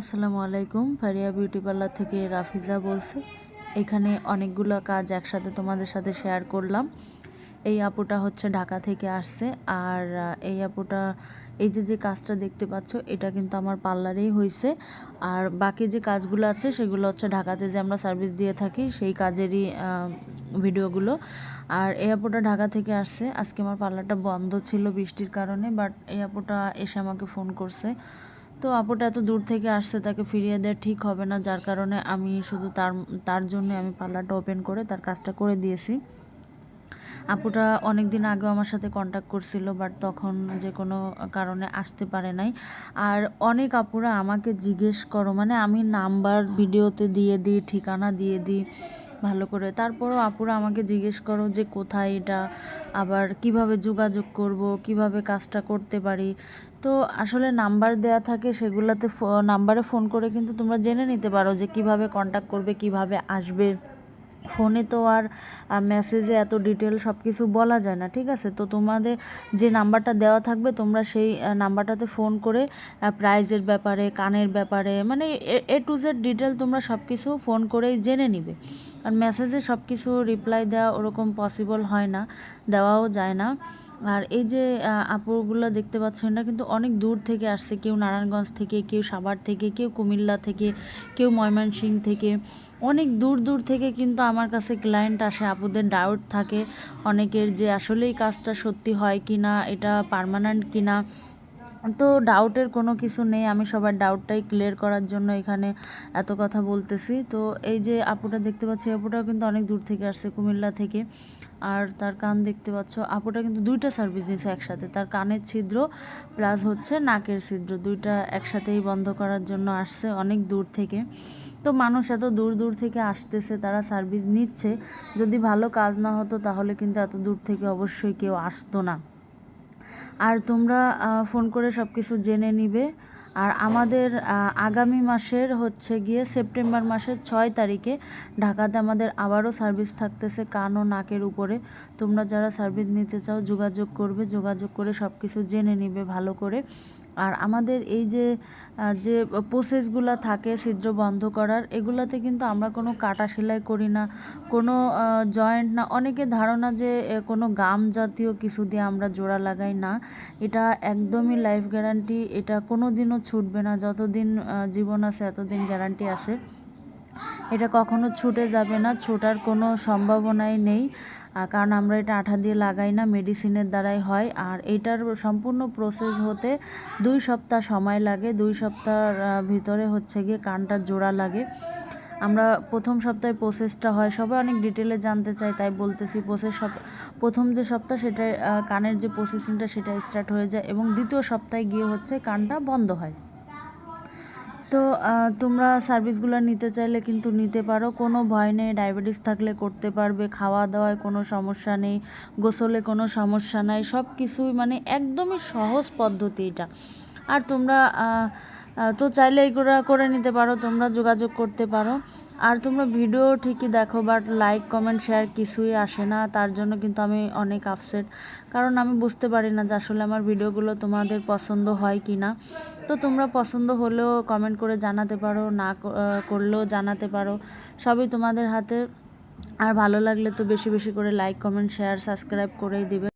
আসসালামু আলাইকুম। Faria beauty parlour থেকে রাফিজা বলছি। এখানে অনেকগুলো কাজ একসাথে তোমাদের সাথে শেয়ার করলাম। এই আপুটা হচ্ছে ঢাকা থেকে আসছে আর এই আপুটা, এই যে যে কাজটা দেখতে পাচ্ছ, এটা কিন্তু আমার পার্লারেই হয়েছে আর বাকি যে কাজগুলো আছে, সেগুলো হচ্ছে ঢাকাতে যে আমরা সার্ভিস দিয়ে থাকি, সেই কাজেরই ভিডিওগুলো। আর এই আপুটা ঢাকা থেকে আসছে। আজকে আমার পার্লারটা বন্ধ ছিল বৃষ্টির কারণে, বাট এই আপুটা এসে আমাকে ফোন করছে। তো আপুটা এত দূর থেকে আসছে, তাকে ফিরিয়ে দেওয়া ঠিক হবে না। যার কারণে আমি শুধু তার তার জন্য আমি পার্লারটা ওপেন করে তার কাজটা করে দিয়েছি। আপুটা অনেক দিন আগেও আমার সাথে কন্ট্যাক্ট করছিল বাট তখন যে কোনো কারণে আসতে পারে নাই। আর অনেক আপুরা আমাকে জিজ্ঞেস করো মানে আমি নাম্বার ভিডিওতে দিয়ে দিই, ঠিকানা দিয়ে দিই। ভালো করে। তারপরও আপুরা আমাকে জিজ্ঞেস করো যে কোথায় এটা, আবার কীভাবে যোগাযোগ করব, কীভাবে কাজটা করতে পারি। তো আসলে নাম্বার দেয়া থাকে সেগুলোতে নাম্বারে ফোন করে কিন্তু তোমরা জেনে নিতে পারো যে কীভাবে কন্ট্যাক্ট করবে, কীভাবে আসবে। ফোনে তো আর মেসেজে এত ডিটেল সব কিছু বলা যায় না, ঠিক আছে? তো তোমাদের যে নাম্বারটা দেওয়া থাকবে, তোমরা সেই নাম্বারটাতে ফোন করে প্রাইজের ব্যাপারে, কানের ব্যাপারে মানে এ টু জেড ডিটেল তোমরা সব কিছু ফোন করেই জেনে নিবে। আর মেসেজে সব কিছু রিপ্লাই দেওয়া ওরকম পসিবল হয় না, দেওয়াও যায় না। আর এই যে আপুগুলো দেখতে পাচ্ছেন না কিন্তু অনেক দূর থেকে আসছে। কেউ নারায়ণগঞ্জ থেকে, কেউ সাভার থেকে, কেউ কুমিল্লা থেকে, কেউ ময়মনসিং থেকে। অনেক দূর দূর থেকে কিন্তু আমার কাছে ক্লায়েন্ট আসে, আপুদের ডাউট থাকে। অনেকের যে আসলেই কাজটা সত্যি হয় কি না এটা পারমানেন্ট কি না তো ডাউটের কোনো কিছু নেই। আমি সবার ডাউটটাই ক্লিয়ার করার জন্য এখানে এত কথা বলতেছি। তো এই যে আপুটা দেখতে পাচ্ছি, আপুটাও কিন্তু অনেক দূর থেকে আসছে, কুমিল্লা থেকে। আর তার কান দেখতে পাচ্ছ, আপুটা কিন্তু দুইটা সার্ভিস দিয়েছে একসাথে। তার কানের ছিদ্র প্লাস হচ্ছে নাকের ছিদ্র। দুইটা একসাথেই বন্ধ করার জন্য আসছে, অনেক দূর থেকে। তো মানুষ এত দূর দূর থেকে আসতেছে, তারা সার্ভিস নিচ্ছে। যদি ভালো কাজ না হতো তাহলে কিন্তু এত দূর থেকে অবশ্যই কেউ আসতো না। আর তোমরা ফোন করে সব কিছু জেনে নিবে। আর আমাদের আগামী মাসের হচ্ছে গিয়ে সেপ্টেম্বর মাসের ছয় তারিখে ঢাকাতে আমাদের আবারও সার্ভিস থাকতেছে কান ও নাকের উপরে। তোমরা যারা সার্ভিস নিতে চাও যোগাযোগ করবে, যোগাযোগ করে সব কিছু জেনে নিবে ভালো করে। আর আমাদের এই যে যে প্রসেসগুলো থাকে ছিদ্র বন্ধ করার, এগুলাতে কিন্তু আমরা কোনো কাটা সেলাই করি না, কোনো জয়েন্ট না। অনেকে ধারণা যে কোনো গাম জাতীয় কিছু দিয়ে আমরা জোড়া লাগাই না। এটা একদমই লাইফ গ্যারান্টি এটা কোনো দিনও ছুটবে না। যতদিন জীবন আছে এতদিন গ্যারান্টি আছে। এটা কখনো ছুটে যাবে না, ছোটার কোনো সম্ভাবনাই নেই। কারণ আমরা এটা আঠা দিয়ে লাগাই না মেডিসিনের দ্বারাই হয়। আর এটার সম্পূর্ণ প্রসেস হতে দুই সপ্তাহ সময় লাগে। দুই সপ্তাহর ভিতরে হচ্ছে গিয়ে কানটা জোড়া লাগে। আমরা প্রথম সপ্তাহে প্রসেসটা হয়। সবাই অনেক ডিটেলে জানতে চাই তাই বলতেছি প্রসেস সব প্রথম যে সপ্তাহ সেটা কানের যে প্রসেসিংটা সেটা স্টার্ট হয়ে যায় এবং দ্বিতীয় সপ্তাহে গিয়ে হচ্ছে কানটা বন্ধ হয়। তো তোমরা সার্ভিসগুলো নিতে চাইলে কিন্তু নিতে পারো। কোনো ভয় নেই, ডায়াবেটিস থাকলে করতে পারবে খাওয়া দাওয়ায় কোনো সমস্যা নেই, গোসলে কোনো সমস্যা নাই সব কিছুই মানে একদমই সহজ পদ্ধতি এটা। আর তোমরা তো চাইলে এগুলো করে নিতে পারো, তোমরা যোগাযোগ করতে পারো। আর তোমরা ভিডিও ঠিকই দেখো বাট লাইক কমেন্ট শেয়ার কিছুই আসে না। তার জন্য কিন্তু আমি অনেক আপসেট কারণ আমি বুঝতে পারি না যে আসলে আমার ভিডিওগুলো তোমাদের পছন্দ হয় কি না। তো তোমরা পছন্দ হলেও কমেন্ট করে জানাতে পারো, না করলেও জানাতে পারো। সবই তোমাদের হাতে। আর ভালো লাগলে তো বেশি বেশি করে লাইক কমেন্ট শেয়ার সাবস্ক্রাইব করেই দিবে।